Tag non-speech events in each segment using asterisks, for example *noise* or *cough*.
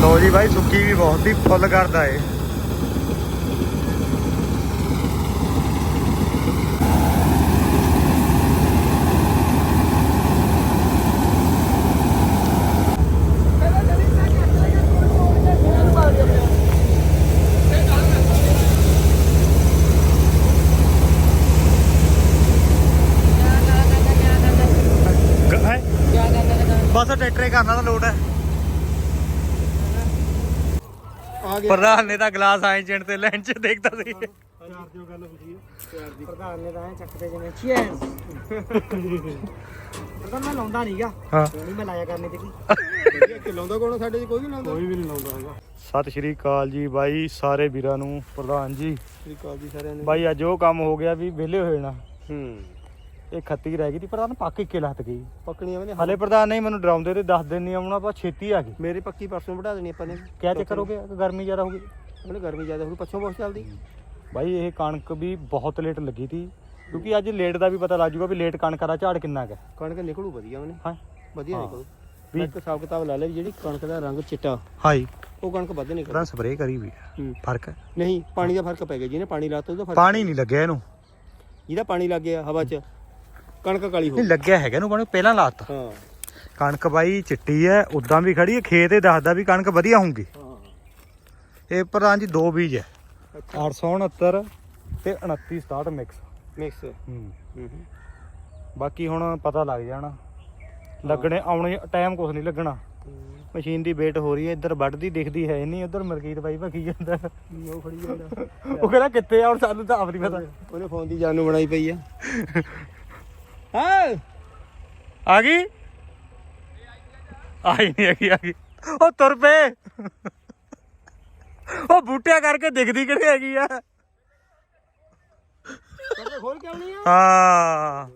ਲੋ ਜੀ ਬਾਈ ਸੁੱਕੀ ਵੀ ਬਹੁਤ ਹੀ ਫੁੱਲ ਕਰਦਾ ਏ। ਗ- ਹੈਂ? ਬਸ ਟਰੈਕਟਰ ਹੀ ਕਰਨਾ ਤਾਂ ਲੋਡ ਹੈ। ਆ ਗਿਆ ਪ੍ਰਧਾਨ ਨੇ ਤਾਂ ਗਲਾਸ ਆਏ ਚਿੰਨ ਤੇ ਲੈਂਚ ਚ ਦੇਖਦਾ ਸੀ। ਚਾਰ ਜੋ ਗੱਲ ਹੁੰਦੀ ਹੈ ਪ੍ਰਧਾਨ ਨੇ ਤਾਂ ਐਂ ਚੱਕਦੇ ਜਿਵੇਂ ਚੀਅਰਸ ਪ੍ਰਧਾਨ ਮੈਂ ਲਾਉਂਦਾ ਨਹੀਂਗਾ ਹਾਂ। ਨਹੀਂ ਮੈਂ ਲਾਇਆ ਕਰਨੇ ਤੇ ਕੀ ਕਿ ਲਾਉਂਦਾ ਕੋਣ ਸਾਡੇ ਚ? ਕੋਈ ਵੀ ਲਾਉਂਦਾ। ਕੋਈ ਵੀ ਨਹੀਂ ਲਾਉਂਦਾ ਹੈਗਾ। ਸਤਿ ਸ਼੍ਰੀ ਅਕਾਲ ਜੀ ਬਾਈ ਸਾਰੇ ਵੀਰਾਂ ਨੂੰ ਪ੍ਰਧਾਨ ਜੀ। ਸ੍ਰੀ ਅਕਾਲ ਜੀ ਸਾਰਿਆਂ ਨੂੰ। ਬਾਈ ਅੱਜ ਉਹ ਕੰਮ ਹੋ ਗਿਆ ਵੀ ਵਿਹਲੇ ਹੋਏ ਨਾ। ਹੂੰ। ਇਹ ਖੱਤੀ ਰਹਿ ਗਈ ਤੀ ਪ੍ਰਧਾਨ ਪੱਕ ਕੇ ਲੱਤ ਗਈ। ਪੱਕਣੀਆਂ ਵੀ ਹਲੇ ਪ੍ਰਧਾਨ ਨਹੀਂ ਮੈਨੂੰ ਡਰਾਉਂਦੇ ਤੇ ਦੱਸ ਦਿਨ ਆਉਣਾ ਆਪਾਂ ਛੇਤੀ ਆ ਗਏ। ਮੇਰੇ ਪੱਕੀ ਪਰਸੋਂ ਵਧਾ ਦੇਣੀ ਆਪਾਂ ਨੇ। ਕਿਆ ਚੱਕਰ ਹੋ ਗਿਆ? ਗਰਮੀ ਜ਼ਿਆਦਾ ਹੋ ਗਈ। ਉਹਨੇ ਗਰਮੀ ਜ਼ਿਆਦਾ ਹੋ ਗਈ ਪੱਛੋਂ ਬਹੁਤ ਚੱਲਦੀ। ਬਾਈ ਇਹ ਕਣਕ ਵੀ ਬਹੁਤ ਲੇਟ ਲੱਗੀ ਤੀ ਕਿਉਂਕਿ ਅੱਜ ਲੇਟ ਦਾ ਵੀ ਪਤਾ ਲੱਗ ਜੂਗਾ ਵੀ ਲੇਟ ਕਣਕ ਦਾ ਝਾੜ ਕਿੰਨਾ ਹੈ। ਕਣਕ ਨਿਕਲੂ ਵਧੀਆ ਉਹਨੇ। ਹਾਂ। ਵਧੀਆ। ਨਿਕਲੂ। ਵੀ- ਇੱਕ ਹਿਸਾਬ ਕਿਤਾਬ ਲਾ ਲੈ ਜਿਹੜੀ ਕਣਕ ਦਾ ਰੰਗ ਚਿੱਟਾ ਹਾਈ। ਉਹ ਕਣਕ ਵੱਧ ਨਿਕਲ। ਪ੍ਰਧਾਨ ਸਪਰੇਅ ਕਰੀ ਵੀ ਫ਼ਰਕ ਨਹੀਂ ਪਾਣੀ ਦਾ ਫ਼ਰਕ ਪੈ ਗਿਆ ਜਿਹਨੇ ਪਾਣੀ ਲਾਤਾ ਉਹਦਾ ਫ਼ਰਕ ਪਾਣੀ ਨਹੀਂ ਲੱਗਿਆ ਇਹਨੂੰ। ਜਿਹਦਾ ਪਾਣੀ ਲੱਗ ਗਿਆ ਹਵਾ 'ਚ ਕਣਕ ਕਾਲੀ ਹੋ ਨਹੀਂ ਲੱਗਿਆ ਹੈਗਾ ਇਹਨੂੰ ਪਾਣੀ ਪਹਿਲਾਂ ਲਾਤਾ। ਹਾਂ। ਕਣਕ ਬਾਈ ਚਿੱਟੀ ਹੈ ਉਦਾਂ ਵੀ ਖੜੀ ਹੈ ਖੇਤ ਇਹ ਦੱਸਦਾ ਵੀ ਕਣਕ ਵਧੀਆ ਹੋਊਗੀ। ਹਾਂ। ਇਹ ਪ੍ਰਧਾਨ ਜੀ ਦੋ ਬੀਜ ਅੱਛਾ। 869 ਤੇ 2967 ਮਿਕਸ ਮਿਕਸ ਹੂੰ। ਹੂੰ ਬਾਕੀ ਹੁਣ ਪਤਾ ਲੱਗ ਜਾਣਾ। ਲੱਗਣੇ ਆਉਣੇ ਟਾਈਮ ਕੁਛ ਨਹੀਂ ਲੱਗਣਾ। ਮਸ਼ੀਨ ਦੀ ਵੇਟ ਹੋ ਰਹੀ ਹੈ ਇੱਧਰ ਵੱਢਦੀ ਦਿਖਦੀ ਹੈ ਨਹੀਂ ਉਧਰ ਮਲਕੀਤ ਬਾਈ ਭੱਖੀ ਜਾਂਦਾ। ਉਹ ਖੜੀ ਜਾਂਦਾ। ਉਹ ਕਹਿੰਦਾ ਕਿੱਥੇ ਆ ਹੁਣ ਸਾਨੂੰ ਤਾਂ ਆਪ ਨਹੀਂ ਪਤਾ। ਉਹਨੇ ਫੋਨ ਦੀ ਜਾਨੂ ਬਣਾਈ ਪਈ ਆ। *laughs* ਹਾਂ। ਆ ਗਈ? ਆਈ ਨਹੀਂ ਹੈਗੀ ਆ ਗਈ। ਉਹ ਤੁਰ ਪਏ। ਉਹ ਬੂਟਿਆਂ ਕਰਕੇ ਦਿਖਦੀ ਕਿਹੜੀ ਹੈਗੀ ਆ? ਖੋਲ ਕੇ ਆਉਣੀ ਆ। ਹਾਂ।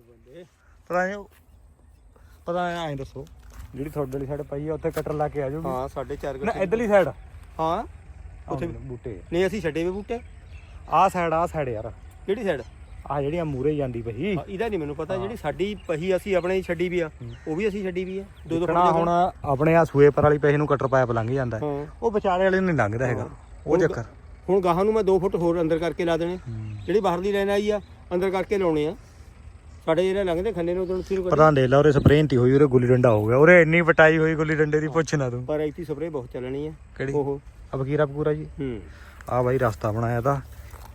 ਪਤਾ ਨਹੀਂ ਪਤਾ ਨਹੀਂ ਐਂ ਦੱਸੋ। ਜਿਹੜੀ ਤੁਹਾਡੇ ਵਾਲੀ ਸਾਈਡ ਪਈ ਆ ਉੱਥੇ ਕਟਰ ਲਾ ਕੇ ਆ ਜਾਊਗੀ ਹਾਂ 4.5 ਨਾ ਇਧਰਲੀ ਸਾਈਡ ਹਾਂ। ਉੱਥੇ ਬੂਟੇ। ਨਹੀਂ ਅਸੀਂ ਛੱਡੇ ਵੇ ਬੂਟੇ। ਆਹ ਸਾਈਡ ਆਹ ਸਾਈਡ ਯਾਰ। ਕਿਹੜੀ ਸਾਈਡ ਆਹ ਜਿਹੜੀਆਂ ਮੂਰੇ ਜਾਂਦੀ ਪਈ ਇਹਦਾ ਨਹੀਂ ਮੈਨੂੰ ਪਤਾ ਜਿਹੜੀ ਸਾਡੀ ਪਹੀ ਅਸੀਂ ਆਪਣੇ ਛੱਡੀ ਵੀ ਆ ਉਹ ਵੀ ਅਸੀਂ ਛੱਡੀ ਵੀ ਆ। ਦੋ ਦੋ ਦੇਖਣਾ ਹੁਣ ਆਪਣੇ ਆ ਸੂਏ ਪਰ ਵਾਲੀ ਪੈਸੇ ਨੂੰ ਕਟਰ ਪਾਇਪ ਲੰਘ ਜਾਂਦਾ। ਹੈ। ਹਾਂ ਉਹ ਵਿਚਾਲੇ ਵਾਲੇ ਨੂੰ ਨਹੀਂ ਲੰਘਦਾ ਹੈਗਾ। ਉਹ ਚੱਕਰ। ਹੁਣ ਗਾਹਾਂ ਨੂੰ ਮੈਂ 2 ਫੁੱਟ ਹੋਰ ਅੰਦਰ ਕਰਕੇ ਲਾ ਦੇਣੇ। ਜਿਹੜੀ ਬਾਹਰਲੀ ਲਾਈਨ ਆਈ ਆ ਅੰਦਰ ਕਰਕੇ ਲਾਉਣੇ ਆ। ਸਾਡੇ ਜਿਹੜੇ ਲੰਘਦੇ ਖੰਨੇ ਨੂੰ ਉਦੋਂ ਸ਼ੁਰੂ ਕਰ ਪ੍ਰਧਾਨ ਦੇ ਲਾ ਉਹਰੇ ਸਪਰੇਂਟ ਹੀ ਹੋਈ ਉਹਰੇ ਗੁੱਲੀ ਡੰਡਾ ਹੋ ਗਿਆ। ਉਹਰੇ ਇੰਨੀ ਵਟਾਈ ਹੋਈ ਗੁੱਲੀ ਡੰਡੇ ਦੀ ਪੁੱਛ ਨਾ ਤੂੰ। ਪਰ ਇੱਥੇ ਸਪਰੇਅ ਬਹੁਤ ਚੱਲਣੀ ਆ। ਕਿਹੜੀ? ਉਹ। ਅਬਕੀਰਾ ਪਕੂਰਾ ਜੀ? ਹੂੰ। ਆ ਬਾਈ ਰਸਤਾ ਬਣਾਇਆ ਤਾਂ।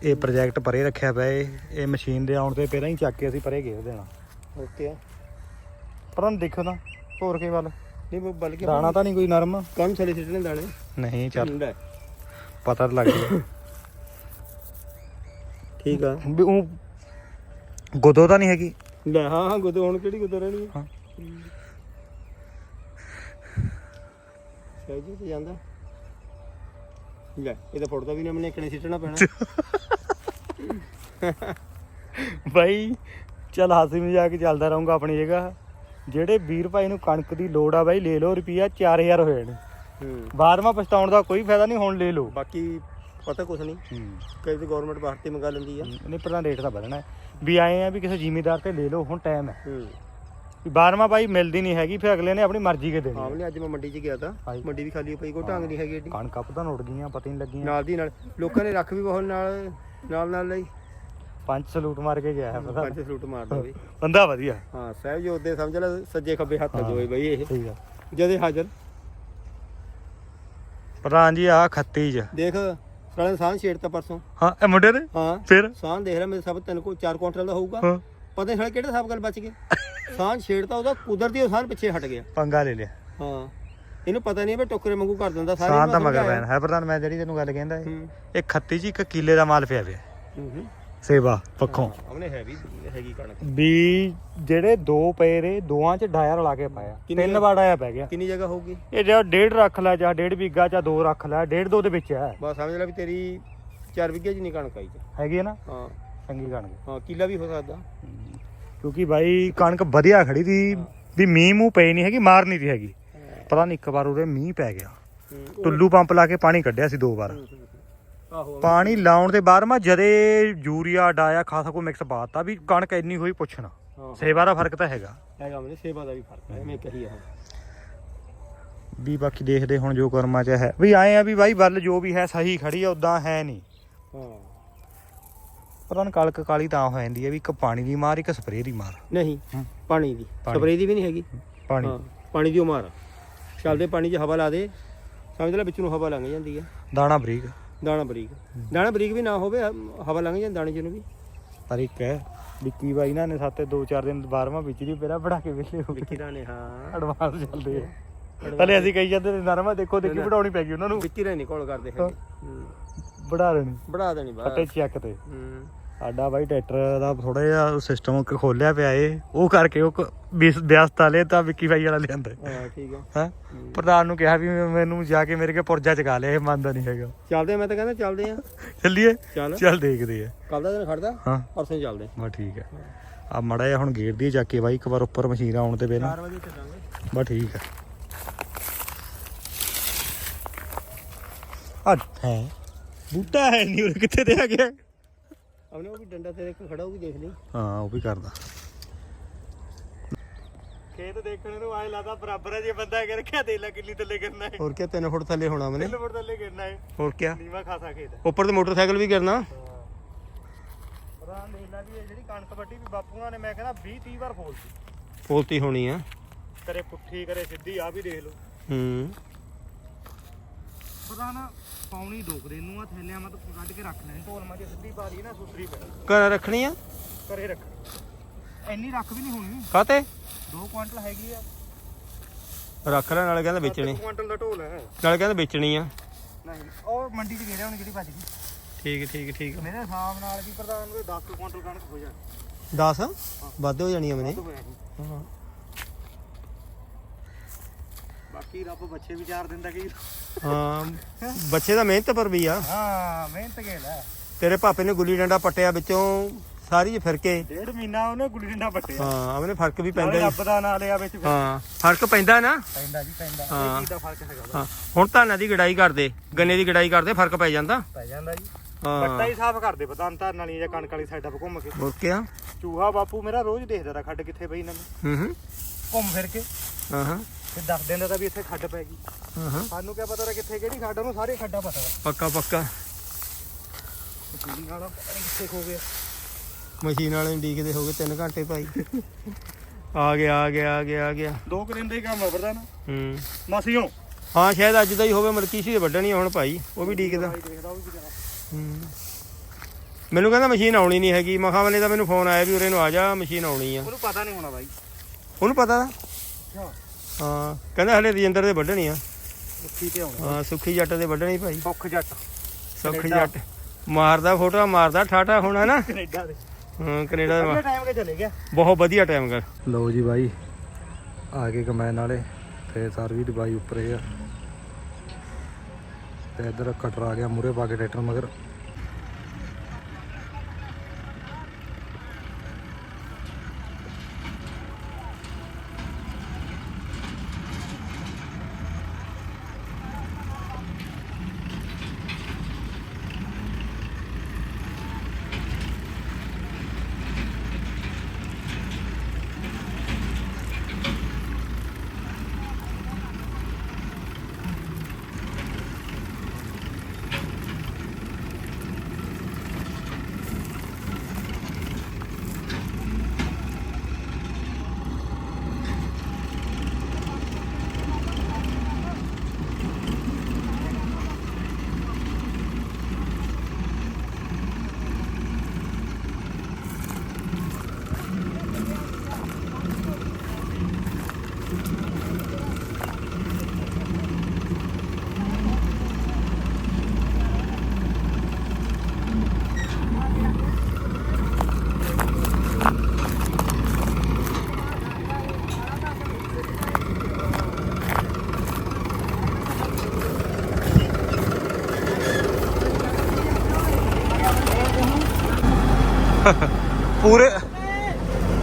ਇਹ ਪ੍ਰੋਜੈਕਟ ਪਰੇ ਰੱਖਿਆ ਪਿਆ ਇਹ ਇਹ ਮਸ਼ੀਨ ਦੇ ਆਉਣ ਤੇ ਪਹਿਲਾਂ ਹੀ ਚੱਕ ਕੇ ਅਸੀਂ ਪਰੇ ਘੇਰ ਦੇਣਾ। ਓਕੇ ਆ। ਦੇਖੋ ਤਾਂ ਹੋਰ ਕੀ ਵੱਲ। ਨਹੀਂ ਉਹ ਬਲਕਿ ਦਾਣਾ ਤਾਂ ਨਹੀਂ ਕੋਈ ਨਰਮ। ਕੰਮ ਛਲੇ ਸਿੱਟਣੇ ਦਾਣੇ। ਨਹੀਂ ਚੱਲ। ਪਤਾ ਤਾਂ ਲੱਗ ਗਿਆ। ਠੀਕ ਆ। ਵੀ ਉਹ ਗੋਦੋ ਤਾਂ ਨਹੀਂ ਹੈਗੀ। ਲੈ ਹਾਂ ਹਾਂ ਗੁੱਦ। ਹੁਣ ਕਿਹੜੀ ਗੁੱਦ ਰਹਿਣੀ ਆ ਹਾਂ। ਸਹੀ ਜੀ ਤੇ ਜਾਂਦਾ। ਲੈ ਇਹਦਾ ਫੋਟੋ ਵੀ ਨਾ ਮੈਨੇ ਕਿਨੇ ਸਿੱਟਣਾ ਪੈਣਾ। ਬਾਈ ਚਲ ਹਾਸੀ ਮਜ਼ਾਕ ਚੱਲਦਾ ਰਹੂੰਗਾ ਆਪਣੀ ਜਗ੍ਹਾ। ਜਿਹੜੇ ਵੀਰ ਭਾਈ ਨੂੰ ਕਣਕ ਦੀ ਲੋੜ ਆ ਬਾਈ ਲੈ ਲਓ ਰੁਪਿਆ 4000 ਹੋਏ ਨੇ ਹੂੰ। ਬਾਅਦਮਾ ਪਛਤਾਉਣ ਦਾ ਕੋਈ ਫਾਇਦਾ ਨਹੀਂ ਹੁਣ ਲੈ ਲਓ। ਬਾਕੀ ਪਤਾ ਕੁਛ ਨਹੀਂ। ਕਈ ਤੇ ਗਵਰਨਮੈਂਟ ਬਾਹਰ ਤੇ ਮੰਗਾ ਲੈਂਦੀ ਆ। ਨਹੀਂ ਪਹਿਲਾਂ ਰੇਟ ਤਾਂ ਵਧਣਾ। ਵੀ ਆਏ ਆ ਵੀ ਕਿਸੇ ਜ਼ਿਮੀਦਾਰ ਤੇ ਲੈ ਲਓ ਹੁਣ ਟਾਈਮ ਹੈ। ਹੂੰ ਵੀ ਬਾਰਵਾਂ ਬਾਈ ਮਿਲਦੀ ਨਹੀਂ ਹੈਗੀ ਫਿਰ ਅਗਲੇ ਨੇ ਆਪਣੀ ਮਰਜ਼ੀ ਕੇ ਦੇਣੀ। ਨੇ ਅੱਜ ਮੈਂ ਮੰਡੀ 'ਚ ਗਿਆ ਤਾਂ ਹਾਂਜੀ। ਮੰਡੀ ਵੀ ਖਾਲੀ ਪਈ ਕੋਈ ਢੰਗ ਨਹੀਂ ਹੈਗੀ ਏਡੀ। ਕਣਕਾਂ ਪਤਾ ਉੱਡ ਗਈਆਂ ਪਤਾ ਹੀ ਨਹੀਂ ਲੱਗੀਆਂ। ਨਾਲ ਦੀ ਨਾਲ ਲੋਕਾਂ ਨੇ ਰੱਖ ਵੀ ਬਹੁਤ ਨਾਲ ਨਾਲ ਨਾਲ ਲਈ। ਪੰਜ ਸਲੂਟ ਮਾਰ ਕੇ ਗਿਆ ਹੈ ਪਤਾ। ਪੰਜ ਸਲੂਟ ਮਾਰਦਾ ਬਈ ਬੰਦਾ ਵਧੀਆ। ਹਾਂ ਸਹਿਬ ਜੋਦੇ ਸਮਝ ਲੈ ਸੱਜੇ ਖੱਬੇ ਹੱਥ। ਜੋਏ ਬਈ ਇਹ। ਠੀਕ ਆ ਜਦੇ ਹਾਜ਼ਰ। ਪ੍ਰਧਾਨ ਜੀ ਆ ਖੱਤੀ ਚ। ਦੇਖ ਸਾਲੇ ਸਾਹ ਛੇੜਤਾ ਪਰਸੋਂ। ਹਾਂ ਇਹ ਮੁੰਡੇ ਨੇ ਹਾਂ। ਫਿਰ? ਸਾਹ ਦੇਖ ਰਿਹਾ ਮੇਰੇ ਸਭ ਤਿੰਨ ਕੋ 4 ਕੁਇੰਟਲ ਦਾ ਹੋਊਗਾ। ਹਾਂ। ਪਤਾ ਨਹੀਂ ਸਾਲੇ ਕਿਹੜੇ ਹਿਸਾਬ ਗੱਲ ਬਚ ਗਏ। ਸਾਹ ਛੇੜਤਾ ਉਹਦਾ ਕੁਦਰਤੀ ਉਹ ਸਾਹ ਪਿੱਛੇ ਹਟ ਗਿਆ। ਪੰਗਾ ਲੈ ਲਿਆ। ਹਾਂ। ਇਹਨੂੰ ਪਤਾ ਨਹੀਂ ਵੀ ਟੋਕਰੇ ਵਾਂਗੂ ਕਰ ਦਿੰਦਾ ਸਾਰੇ ਸਾਂ ਤਾਂ ਮਗਰ। ਪੈਣ ਹੈ ਪ੍ਰਧਾਨ ਮੈਂ ਜਿਹੜੀ ਤੈਨੂੰ ਗੱਲ ਕਹਿੰਦਾ ਇਹ ਹੂੰ। ਇਹ ਖੱਤੀ ਚ ਇੱਕ ਕਿੱਲੇ ਦਾ ਮਾਲ ਪਿਆ ਪਿਆ। ਹੂੰ ਹੂੰ। ਸੇਵਾ ਪੱਖੋਂ। ਉਹਨੇ ਹੈ ਵੀ ਹੈਗੀ ਕਣਕ। ਵੀ ਜਿਹੜੇ ਦੋ ਪਏ ਰੇ ਦੋਆਂ ਚ ਡਾਇਆ ਰਲਾ ਕੇ ਪਾਇਆ। ਕਿੰਨੀ ਤਿੰਨ ਵਾਰ ਡਾਇਆ ਪੈ ਗਿਆ। ਕਿੰਨੀ ਜਗ੍ਹਾ ਹੋਊਗੀ? ਇਹ ਜਿਹੜਾ ਡੇਢ ਰੱਖ ਲੈ ਜਾਂ ਡੇਢ ਵੀਗਾ ਜਾਂ ਦੋ ਰੱਖ ਲੈ ਡੇਢ ਦੋ ਦੇ ਵਿੱਚ ਹੈ ਬਸ ਸਮਝ ਲੈ ਵੀ ਤੇਰੀ 4 ਵਿਗੇ ਜਿੰਨੀ ਕਣਕ ਆਈ ਚ ਹੈਗੀ ਹੈ ਨਾ? ਹਾਂ। ਚੰਗੀ ਕਣਕ। ਹਾਂ ਕਿੱਲਾ ਵੀ ਹੋ ਸਕਦਾ। ਕਿਉਂਕਿ ਬਾਈ ਕਣਕ ਵਧੀਆ ਖੜੀ ਦੀ ਵੀ ਮੀਂਹ ਮੂੰਹ ਪਈ ਨਹੀਂ ਹੈਗੀ ਮਾਰ ਨਹੀਂ ਦੀ ਹੈਗੀ। ਪਤਾ ਨਹੀਂ ਇੱਕ ਵਾਰ ਉਰੇ ਮੀਂਹ ਪੈ ਗਿਆ। ਟੁੱਲੂ ਪੰਪ ਲਾ ਕੇ ਪਾਣੀ ਕੱਢਿਆ ਸੀ ਦੋ ਵਾਰ। ਆਹੋ ਪਾਣੀ ਲਾਉਣ ਦੇ ਬਾਅਦ ਮੈਂ ਜਦੇ ਯੂਰੀਆ ਡਾਇਆ ਖਾਸਾ ਕੋ ਮਿਕਸ ਪਾਤਾ ਵੀ ਕਣਕ ਇੰਨੀ ਹੋਈ ਪੁੱਛਣਾ। ਸੇਵਾ ਦਾ ਫ਼ਰਕ ਤਾਂ ਹੈਗਾ। ਹੈਗਾ ਮੈਨੂੰ ਸੇਵਾ ਦਾ ਵੀ ਫ਼ਰਕ ਹੈ ਮੈਂ ਕਹੀ ਆ। ਵੀ ਬਾਕੀ ਦੇਖਦੇ ਹੁਣ ਜੋ ਕਰਮਾਂ ਚ ਹੈ। ਵੀ ਆਏ ਆ ਵੀ ਬਾਈ ਬੱਲ ਜੋ ਵੀ ਹੈ ਸਹੀ ਖੜੀ ਆ ਉਦਾਂ ਹੈ ਨਹੀਂ ਹਾਂ। ਪਤਾ ਨਹੀਂ ਕਲਕ ਕਾਲੀ ਤਾਂ ਹੋ ਜਾਂਦੀ ਹੈ ਵੀ ਇੱਕ ਪਾਣੀ ਦੀ ਮਾਰ ਇੱਕ ਸਪਰੇਅ ਦੀ ਮਾਰ। ਨਹੀਂ ਹੂੰ। ਪਾਣੀ ਦੀ। ਪਾਣੀ। ਸਪਰੇਅ ਦੀ ਵੀ ਨਹੀਂ ਹੈਗੀ। ਪਾਣੀ। ਹਾਂ ਪਾਣੀ ਦੀ ਉਹ ਮਾਰ। ਚੱਲਦੇ ਪਾਣੀ 'ਚ ਹਵਾ ਲਾ ਦੇ। ਸਮਝ ਲੈ ਵਿੱਚ ਨੂੰ ਹਵਾ ਲੰਘ ਜਾਂਦੀ ਆ ਦਾਣਾ ਬਰੀਕ। ਦਾਣਾ ਬਰੀਕ। ਦਾਣਾ ਬਰੀਕ ਵੀ ਨਾ ਹੋਵੇ ਹ- ਹਵਾ ਲੰਘ ਜਾਂਦੀ ਦਾਣੇ 'ਚ ਨੂੰ ਵੀ। ਪਰ ਇੱਕ ਹੈ ਵਿੱਕੀ ਬਾਈ ਨਾ ਨੇ ਸਾਤੇ 2-4 ਦਿਨ 12ਵਾਂ ਵਿੱਚ ਦੀ ਪਹਿਲਾਂ ਬੜਾ ਕੇ ਵਿਹਲੇ ਹੋ ਵਿੱਕੀ ਦਾ ਨੇ ਹਾਂ। ਐਡਵਾਂਸ ਚੱਲਦੇ ਆ। ਪਹਿਲੇ ਅਸੀਂ ਕਹੀ ਜਾਂਦੇ ਨੇ ਨਰਮਾ ਦੇਖੋ ਦੇਖੀ ਵਧਾਉਣੀ ਪੈ ਗਈ ਉਹਨਾਂ ਨੂੰ? ਵਿੱਕੀ ਦਾ ਨਹੀਂ ਕੋਲ ਕਰਦੇ ਹੈਗੇ। ਹੂੰ। ਵਧਾ ਦੇਣੀ। ਬੜਾ ਦੇਣੀ ਬਾਤ ਫੱਟੇ ਚੱਕ ਤੇ। ਹੂੰ। ਸਾਡਾ ਬਾਈ ਟਰੈਕਟਰ ਦਾ ਥੋੜਾ ਜਿਹਾ ਸਿਸਟਮ ਖੋਲਿਆ ਪਿਆ ਏ। ਉਹ ਕਰਕੇ ਉਹ 20 ਵਿਅਸਤ ਵਾਲੇ ਤਾਂ ਵਿੱਕੀ ਬਾਈ ਵਾਲਾ ਲਿਆਂਦਾ ਹਾਂ ਠੀਕ ਆ। ਹੈ? ਪ੍ਰਧਾਨ ਨੂੰ ਕਿਹਾ ਵੀ ਮੈਨੂੰ ਜਾ ਕੇ ਮੇਰੇ ਕੇ ਪੁਰਜਾ ਚਕਾ ਲਿਆ ਇਹ ਮੰਨਦਾ ਨਹੀਂ ਹੈਗਾ। ਚੱਲਦੇ ਆ, ਮੈਂ ਤਾਂ ਕਹਿੰਦਾ ਚੱਲਦੇ ਆ। ਚੱਲੀਏ? ਚੱਲ। ਦੇਖਦੇ ਆ। ਕੱਲ ਦਾ ਦਿਨ ਖੜਦਾ ਹਾਂ। ਪਰਸੋਂ ਚੱਲਦੇ ਬਸ ਠੀਕ ਹੈ ਆ ਮੜਾ ਜਿਹਾ ਹੁਣ ਗੇਟ ਦੀ ਜਾ ਕੇ ਬਾਈ ਇੱਕ ਵਾਰ ਉੱਪਰ ਮਸ਼ੀਨ ਆਉਣ ਤੇ ਪਹਿਲਾਂ। 4 ਵਜੇ ਚੱਲਾਂਗੇ। ਬਸ ਠੀਕ ਹੈ ਆ ਹੈ। ਬੂਟਾ ਹੈ ਨਹੀਂ ਉਹ ਕਿੱਥੇ ਤੇ ਆ ਗਿਆ? ਆਪਣੇ ਉਹ ਵੀ ਡੰਡਾ ਤੇਰੇ ਕੋਲ ਖੜਾ ਉਹ ਵੀ ਦੇਖ ਲਈ। ਹਾਂ ਉਹ ਵੀ ਕਰਦਾ। ਖੇਤ ਦੇਖਣ ਨੂੰ ਆਏ ਲੱਗਦਾ ਬਰਾਬਰ ਹੈ ਜੇ ਬੰਦਾ ਕਰ ਰੱਖਿਆ ਦੇ ਲੈ ਕਿੰਨੀ ਥੱਲੇ ਕਰਨਾ ਹੈ। ਹੋਰ ਕਿਆ 3 ਫੁੱਟ ਥੱਲੇ ਹੋਣਾ ਮੈਨੇ 3 ਫੁੱਟ ਥੱਲੇ ਕਰਨਾ ਹੈ। ਹੋਰ ਕਿਆ? ਨੀਵਾ ਖਾਸਾ ਖੇਤ ਹੈ। ਉੱਪਰ ਤੇ ਮੋਟਰਸਾਈਕਲ ਵੀ ਗਿਰਨਾ। ਪ੍ਰਧਾਨ ਦੇਖ ਲੈ ਵੀ ਜਿਹੜੀ ਕਣਕ ਵੱਢੀ ਵੀ ਬਾਪੂਆਂ ਨੇ ਮੈਂ ਕਹਿੰਦਾ 20 30 ਵਾਰ ਫੋਲਤੀ। ਫੋਲਤੀ ਹੋਣੀ ਆ। ਕਰੇ ਪੁੱਠੀ ਕਰੇ ਸਿੱਧੀ ਆ ਵੀ ਦੇਖ ਲਓ। ਹੂੰ। ਪਤਾ ਨਾ ਪੌਣੀ ਡੋਕਦੇ ਨੂੰ ਆ ਥੈਲਿਆਂ ਮਤ ਕੱਢ ਕੇ ਰੱਖ ਲੈਣੀ। ਢੋਲ ਮਾ ਜੇ ਸਿੱਧੀ ਪਾ ਦੀ ਨਾ ਸੁਸਰੀ ਪੈ ਘਰ ਰੱਖਣੀ ਆ? ਕਰੇ ਰੱਖ। ਇੰਨੀ ਰੱਖ ਵੀ ਨਹੀਂ ਹੋਣੀ। ਕਾਤੇ 2 ਕੁਆਂਟਲ ਹੈਗੀ ਆ। ਰੱਖ ਲੈ ਨਾਲੇ ਕਹਿੰਦਾ ਵੇਚਣੀ। ਕੁਆਂਟਲ ਦਾ ਢੋਲ ਹੈ। ਨਾਲੇ ਕਹਿੰਦਾ ਵੇਚਣੀ ਆ। ਨਹੀਂ ਉਹ ਮੰਡੀ 'ਚ ਗੇੜਿਆ ਹੁਣ ਜਿਹੜੀ ਭੱਜ ਗਈ। ਠੀਕ ਠੀਕ ਠੀਕ। ਮੇਰੇ ਹਿਸਾਬ ਨਾਲ ਵੀ ਪ੍ਰਧਾਨ ਨੂੰ 10 ਕੁਆਂਟਲ ਕਣਕ ਹੋ ਜਾਣੀ। 10 ਵੱਧ ਹੋ ਜਾਣੀ ਆ ਮੈਨੇ। ਹਾਂ। ਬਾਕੀ ਰੱਬ ਬੱਚੇ ਵੀ ਚਾਰ ਦਿੰਦਾ ਕੀ ਹਾਂ ਬੱਚੇ ਦਾ ਮਿਹਨਤ ਪਰ ਵੀ ਆ। ਹਾਂ ਮਿਹਨਤ ਗੇਲ ਹੈ ਤੇਰੇ ਪਾਪੇ ਨੇ ਗੁੱਲੀ ਡੰਡਾ ਪੱਟਿਆ ਵਿੱਚੋਂ ਸਾਰੀ ਫਿਰ ਕੇ ਡੇਢ ਮਹੀਨਾ ਉਹਨੇ ਗੁੱਲੀ ਡੰਡਾ ਪੱਟਿਆ। ਹਾਂ ਉਹਨੇ ਫ਼ਰਕ ਵੀ ਨਾਲੇ ਪੈਂਦਾ। ਰੱਬ ਦਾ ਨਾਂ ਲਿਆ ਵਿੱਚ ਹਾਂ ਫ਼ਰਕ ਪੈਂਦਾ ਨਾ। ਪੈਂਦਾ ਜੀ ਪੈਂਦਾ। ਇਹ ਦਾ ਫ਼ਰਕ ਹੈਗਾ ਹੁਣ ਧਾਨਾਂ ਦੀ ਗੜਾਈ ਕਰਦੇ ਗੰਨੇ ਦੀ ਗੜਾਈ ਕਰਦੇ ਫ਼ਰਕ ਪੈ ਜਾਂਦਾ। ਪੈ ਜਾਂਦਾ ਜੀ। ਪੱਟਾ ਹਾਂ ਸਾਫ਼ ਕਰਦੇ ਪਤਾਨ ਧਰਨ ਵਾਲੀ ਜਾਂ ਕਣਕ ਵਾਲੀ ਸਾਈਡਾਂ 'ਤੇ ਘੁੰਮ ਕੇ। ਹੋਰ ਕਿਆ? ਚੂਹਾ ਬਾਪੂ ਮੇਰਾ ਰੋਜ਼ ਦੇਖਦਾ ਤਾ ਖੱਡ ਕਿੱਥੇ ਪਈ ਇਹਨਾਂ ਨੂੰ। ਹੂੰ ਹੂੰ। ਘੁੰਮ ਫਿਰ ਕੇ। ਹਾਂ ਹਾਂ। ਤੇ ਦੱਸ ਦਿੰਦਾ ਤਾਂ ਵੀ ਇੱਥੇ ਖੱਡ ਪੈ ਗਈ। ਹਾਂ ਹਾਂ। ਸਾਨੂੰ ਕਿਆ ਪਤਾ ਤਾ ਕਿੱਥੇ ਕਿਹੜੀ ਖੱਡ ਉਹਨੂੰ ਸਾਰੇ ਖੱਡਾਂ ਪਤਾ ਪੱਕਾ ਪੱਕਾ। ਮਸ਼ੀਨ ਵਾਲਾ ਪਤਾ ਨੀ ਕਿੱਥੇ ਖੋ ਗਿਆ। ਮਸ਼ੀਨ ਵਾਲੇ ਨੂੰ ਡੀਕਦੇ ਹੋ ਗਏ 3 ਘੰਟੇ ਭਾਈ। ਆ ਗਿਆ ਆ ਗਿਆ ਆ ਗਿਆ ਆ ਗਿਆ। ਦੋ ਕੁ ਦਿਨ ਦਾ ਹੀ ਕੰਮ ਹੈ ਪ੍ਰਧਾਨ ਹੂੰ। ਮਸੀਓ। ਹਾਂ ਸ਼ਾਇਦ ਅੱਜ ਦਾ ਹੀ ਹੋਵੇ ਮਲਕੀਸ਼ੀ ਦੇ ਵੱਢਣੀ ਆ ਹੁਣ ਭਾਈ ਉਹ ਵੀ ਡੀਕਦਾ। ਭਾਈ ਦੇਖਦਾ ਉਹ ਵੀ ਕਿਤੇ ਹੂੰ। ਮੈਨੂੰ ਕਹਿੰਦਾ ਮਸ਼ੀਨ ਆਉਣੀ ਨਹੀਂ ਹੈਗੀ। ਮਖਾ ਵਾਲੇ ਦਾ ਮੈਨੂੰ ਫੋਨ ਆਇਆ ਵੀ ਉਰੇ ਨੂੰ ਆ ਜਾ ਮਸ਼ੀਨ ਆਉਣੀ ਆ। ਉਹਨੂੰ ਪਤਾ ਨਹੀਂ ਹੋਣਾ ਬਾਈ ਉਹਨੂੰ ਪਤਾ ਦਾ ਅੱਛਾ। ਹਾਂ ਕਹਿੰਦਾ ਹਲੇ ਰਜਿੰਦਰ ਦੇ ਵੱਢਣੀ ਆ। ਮੁੱਠੀ ਤੇ ਆਉਣਾ। ਹਾਂ ਸੁੱਖੀ ਜੱਟ ਦੇ ਵੱਢਣੀ ਭਾਈ। ਸੁੱਖ ਜੱਟ। ਸੁੱਖੀ ਕੈਨੇਡਾ। ਜੱਟ। ਮਾਰਦਾ ਫੋਟੋ ਮਾਰਦਾ ਠਾਠਾ ਹੋਣਾ ਨਾ। ਕੈਨੇਡਾ ਦੇ। ਹਾਂ ਕੈਨੇਡਾ ਦਾ ਟਾਈਮ ਕੇ ਚਲੇ ਗਿਆ। ਬਹੁਤ ਵਧੀਆ ਟਾਈਮ ਕਰ। ਲਓ ਜੀ ਬਾਈ ਆ ਗਏ ਕਮੈਨ ਵਾਲੇ। ਤੇ ਸਰਵੀ ਦੀ ਬਾਈ ਉੱਪਰ ਇਹ ਆ। ਤੇ ਇਧਰ ਕਟਰ ਆ ਗਿਆ ਮੂਰੇ ਪਾ ਕੇ ਟਰੈਕਟਰ ਮਗਰ।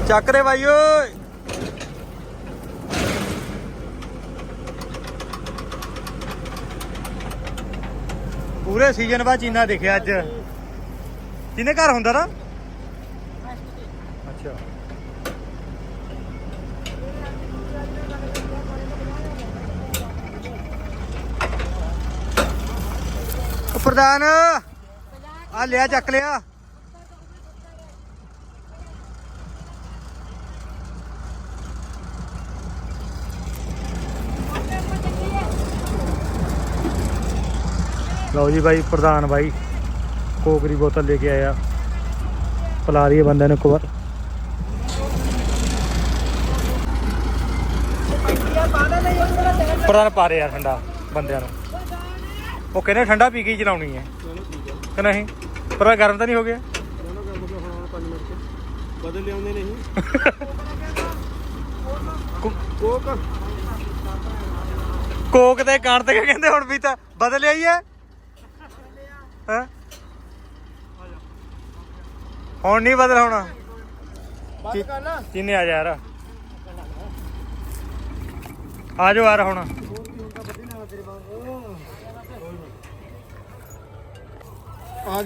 ਚੱਕ ਦੇ ਬਾਈ, ਓਏ। ਪੂਰੇ ਸੀਜ਼ਨ ਬਾਅਦ ਚੀਨਾ ਦੇਖਿਆ ਅੱਜ। ਕਿਨੇ ਘਰ ਹੁੰਦਾ ਨਾ? ਅੱਛਾ। ਪ੍ਰਧਾਨ ਆ ਲਿਆ, ਚੱਕ ਲਿਆ। ਲਓ ਜੀ ਬਾਈ, ਪ੍ਰਧਾਨ ਬਾਈ ਕੋਕ ਦੀ ਬੋਤਲ ਲੈ ਕੇ ਆਇਆ। ਪਿਲਾ ਰਹੀ ਹੈ ਬੰਦੇ ਨੂੰ ਇੱਕ ਵਾਰ। ਪ੍ਰਧਾਨ ਪਾ ਰਹੇ ਠੰਡਾ ਬੰਦਿਆਂ ਨੂੰ। ਉਹ ਕਹਿੰਦੇ ਠੰਡਾ ਪੀ ਕੇ ਹੀ ਚਲਾਉਣੀ ਹੈ। ਕਿ ਨਹੀਂ? ਪਰ ਇਹ ਗਰਮ ਤਾਂ ਨਹੀਂ ਹੋ ਗਿਆ? ਬਦਲ ਲਿਆਉਂਦੇ ਨਹੀਂ ਕੋਕ ਕੋਕ ਦੇ ਕਾਣ ਤੇ ਕਹਿੰਦੇ ਹੁਣ ਵੀ ਤਾਂ ਬਦਲਿਆ ਹੀ ਹੈ? ਹੈ? ਹੁਣ ਨਹੀਂ ਬਦਲ ਹੋਣਾ। ਬੰਦ ਕਰ ਨਾ ਕਿੰਨੇ ਆ ਜਾ ਯਾਰ? ਆ ਜਾਓ ਯਾਰ ਹੁਣ।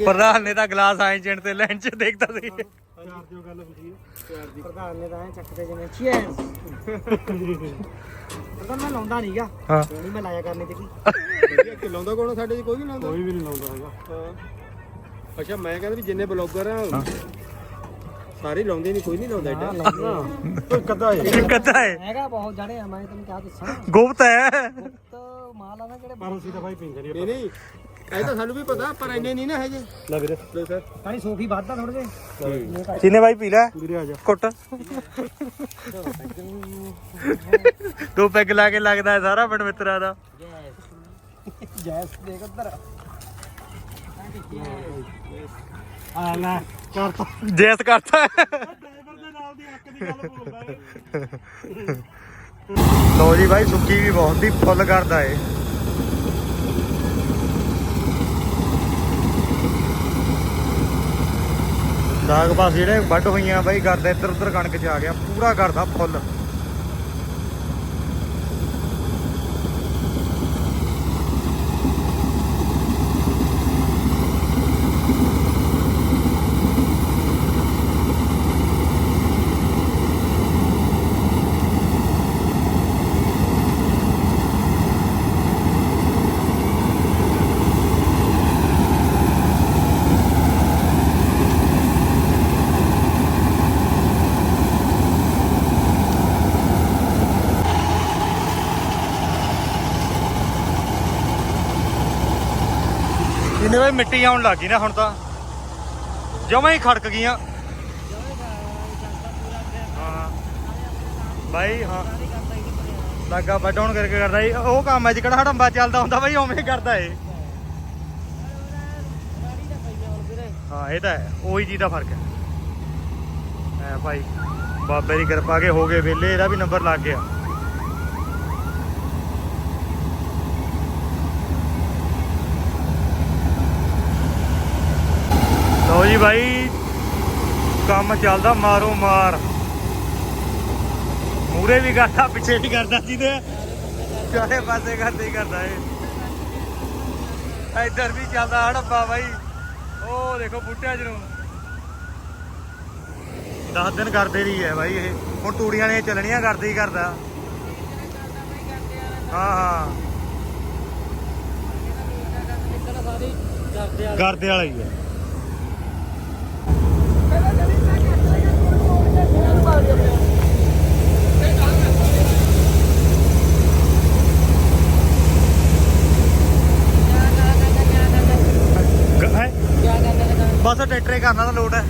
ਪ੍ਰਧਾਨ ਨੇ ਤਾਂ ਗਲਾਸ ਆਏ ਚਿੰਟ ਤੇ ਲੈਂਚ ਦੇਖਦਾ ਸੀ। ਚਾਰ ਦਿਓ ਗੱਲ ਹੁੰਦੀ ਹੈ। ਪ੍ਰਧਾਨ ਨੇ ਤਾਂ ਐ ਚੱਕਦੇ ਜਿਵੇਂ ਚੀਅਰਸ ਪ੍ਰਧਾਨ ਮੈਂ ਲਾਉਂਦਾ ਨਹੀਂਗਾ ਹਾਂ। ਨਹੀਂ ਮੈਂ ਲਾਇਆ ਕਰਨੀ ਤੇ ਕੀ ਕਿ ਲਾਉਂਦਾ ਕੋਣ ਸਾਡੇ ਚ ਕੋਈ ਨਹੀਂ ਲਾਉਂਦਾ। ਕੋਈ ਵੀ ਨਹੀਂ ਲਾਉਂਦਾ ਹੈਗਾ। ਹਾਂ। ਅੱਛਾ ਮੈਂ ਕਹਿੰਦਾ ਵੀ ਜਿੰਨੇ ਬਲੌਗਰ ਆ ਸਾਰੇ ਲਾਉਂਦੇ ਨਹੀਂ ਕੋਈ ਨਹੀਂ ਲਾਉਂਦਾ ਹਾਂ, ਐਡਾ ਕਦਾ ਹੈ। ਕੱਦਾ ਹੈ ਹੈਗਾ ਬਹੁਤ ਜਣੇ ਆ ਮੈਂ ਤੈਨੂੰ ਕਿਹਾ ਦੱਸਾਂ। ਗੁਪਤ ਹੈ। ਤਾਂ ਮਾਲ ਆ ਨਾ ਜਿਹੜੇ ਪਰ ਅਸੀਂ ਤਾਂ ਭਾਈ ਪੀਂਦੇ ਨਹੀਂ ਨਹੀਂ। ਇਹ ਤਾਂ ਸਾਨੂੰ ਵੀ ਪਤਾ ਪਰ ਇੰਨੇ ਨਹੀਂ ਨਾ ਹੈਗੇ। ਲੈ ਵੀਰੇ। ਲੋ ਸਰ। ਕਾਣੀ ਸੋਫੀ ਵੱਧਦਾ ਥੋੜੇ ਜੇ ਚੀਨੇ ਬਾਈ ਪੀ ਲੈ। ਵੀਰੇ ਆ ਜਾ। ਕੁੱਟ। ਦੋ ਪੈਗ ਲਾ ਕੇ ਲੱਗਦਾ ਹੈ ਸਾਰਾ ਪਿੰਡ ਮਿੱਤਰਾਂ ਦਾ। ਜੈਸ ਦੇਖ ਉੱਧਰ। ਆ ਲੈ ਕਰਤਾ ਜੈਸ ਕਰਤਾ। ਡਰਾਈਵਰ ਦੇ ਨਾਲ ਦੀ ਅੱਕ ਦੀ ਗੱਲ ਬੋਲਦਾ ਲੋ ਜੀ ਬਾਈ ਸੁੱਕੀ ਵੀ ਬਹੁਤ ਹੀ ਫੁੱਲ ਕਰਦਾ ਏ ਸਾਗ ਪਾਸ ਜਿਹੜੇ ਵੱਢ ਹੋਈਆਂ ਬਾਈ ਕਰਦਾ ਇੱਧਰ ਉੱਧਰ ਕਣਕ ਚ ਆ ਗਿਆ, ਪੂਰਾ ਕਰਦਾ ਫੁੱਲ। ਇਹਨੇ ਮਿੱਟੀ ਆਉਣ ਲੱਗ ਗਈ ਨਾ ਹੁਣ ਤਾਂ। ਜਮਾਂ ਹੀ ਖੜਕ ਗਈਆਂ। ਬਾਈ, ਹਾਂ। ਲੱਗਾ ਵੱਡਾਉਣ ਕਰਕੇ ਕਰਦਾ ਏ। ਉਹ ਕੰਮ ਹੈ ਜਿਹੜਾ ਹੜੰਬਾ ਚੱਲਦਾ ਹੁੰਦਾ ਬਾਈ, ਉਵੇਂ ਕਰਦਾ ਏ। ਹਾਂ, ਇਹ ਤਾਂ ਹੈ। ਉਹੀ ਚੀਜ਼ ਦਾ ਫ਼ਰਕ ਹੈ। ਐ ਭਾਈ ਬਾਬੇ ਦੀ ਕਿਰਪਾ ਕੇ ਹੋ ਗਏ ਵੇਲੇ, ਇਹਦਾ ਵੀ ਨੰਬਰ ਲੱਗ ਗਿਆ। ਲਓ ਜੀ ਭਾਈ ਕੰਮ ਚੱਲਦਾ ਮਾਰੋ ਮਾਰ। ਮੂਰੇ ਵੀ ਕਰਦਾ ਪਿੱਛੇ ਵੀ ਕਰਦਾ ਜਿਹਦੇ ਚਾਰੇ ਪਾਸੇ ਕਰਦੇ ਹੀ ਕਰਦਾ ਏ ਇੱਧਰ ਵੀ ਚੱਲਦਾ ਹੜੱਪਾ ਬਾਈ। ਉਹ ਦੇਖੋ ਬੂਟਿਆਂ ਚ ਨੂੰ। 10 ਦਿਨ ਕਰਦੇ ਰਹੀ ਹੈ ਬਾਈ ਇਹ। ਹੁਣ ਤੂੜੀਆਂ ਨੇ ਚੱਲਣੀਆਂ ਕਰਦੇ ਹੀ ਕਰਦਾ। ਹਾਂ ਹਾਂ। ਕਰਦੇ ਵਾਲਾ ਹੀ ਹੈ ਗ- ਹੈਂ? ਬਸ ਟਰੈਕਟਰ ਕਰਨਾ ਤਾਂ ਲੋਡ ਹੈ